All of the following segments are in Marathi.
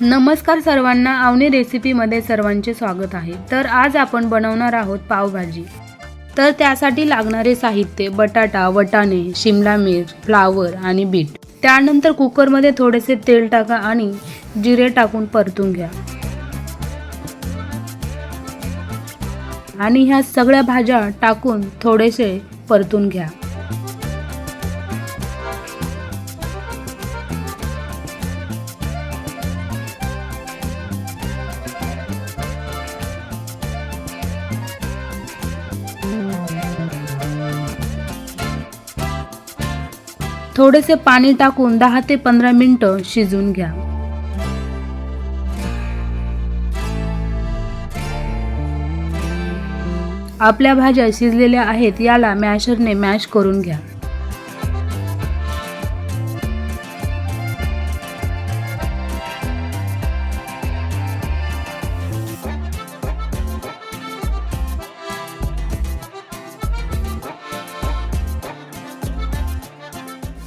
नमस्कार सर्वांना आवनी रेसिपीमध्ये सर्वांचे स्वागत आहे. तर आज आपण बनवणार आहोत पावभाजी. तर त्यासाठी लागणारे साहित्य बटाटा वटाणे शिमला मिर्च फ्लावर आणि बीट. त्यानंतर कुकरमध्ये थोडेसे तेल टाका आणि जिरे टाकून परतून घ्या. आणि ह्या सगळ्या भाज्या टाकून थोडेसे परतून घ्या. थोडेसे पाणी टाकून दहा ते पंधरा मिनटं शिजवून घ्या. आपल्या भाज्या शिजलेल्या आहेत याला मॅशरने मॅश करून घ्या.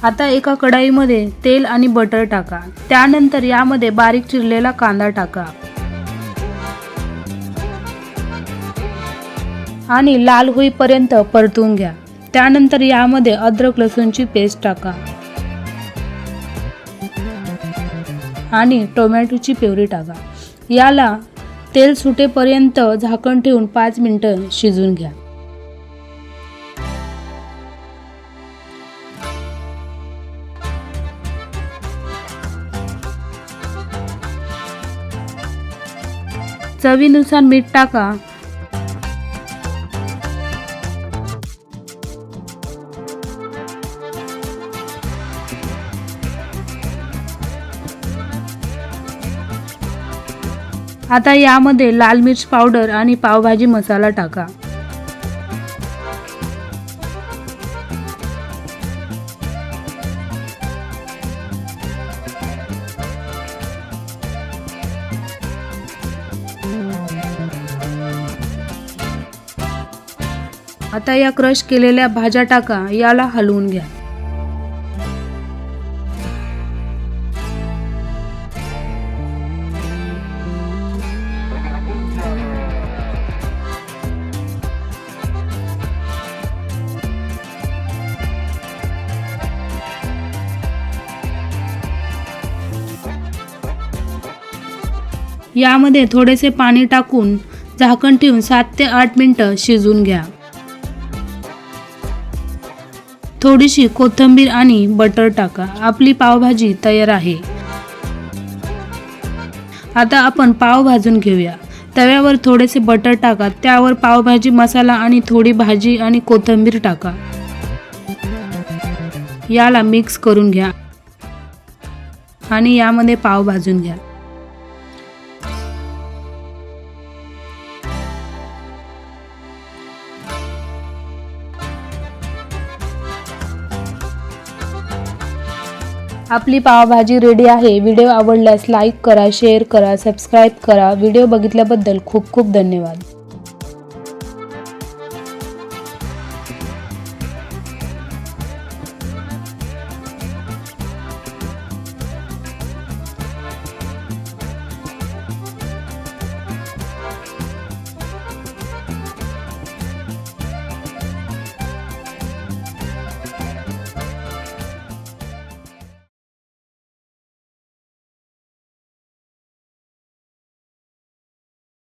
आता एका कढाईमध्ये तेल आणि बटर टाका. त्यानंतर यामध्ये बारीक चिरलेला कांदा टाका. आणि लाल होईपर्यंत परतून घ्या. त्यानंतर यामध्ये अद्रक लसूणची पेस्ट टाका. आणि टोमॅटोची प्युरी टाका. याला तेल सुटेपर्यंत झाकण ठेवून पाच मिनटं शिजून घ्या. चवीनुसार मीठ टाका. आता यामध्ये लाल मिर्च पावडर आणि पावभाजी मसाला टाका. आता या क्रश केलेल्या भाज्या टाका याला हलवून घ्या. यामध्ये थोडेसे पाणी टाकून झाकण ठेवून सात ते आठ मिनटं शिजून घ्या. थोडीशी कोथिंबीर आणि बटर टाका. आपली पावभाजी तयार आहे. आता आपण पाव भाजून घेऊया. तव्यावर थोडेसे बटर टाका. त्यावर पावभाजी मसाला आणि थोडी भाजी आणि कोथिंबीर टाका. याला मिक्स करून घ्या. आणि यामध्ये पाव भाजून घ्या. आपली पावभाजी रेडी आहे. व्हिडिओ आवडल्यास लाईक करा शेअर करा सबस्क्राईब करा. व्हिडिओ बघितल्याबद्दल खूप खूप धन्यवाद.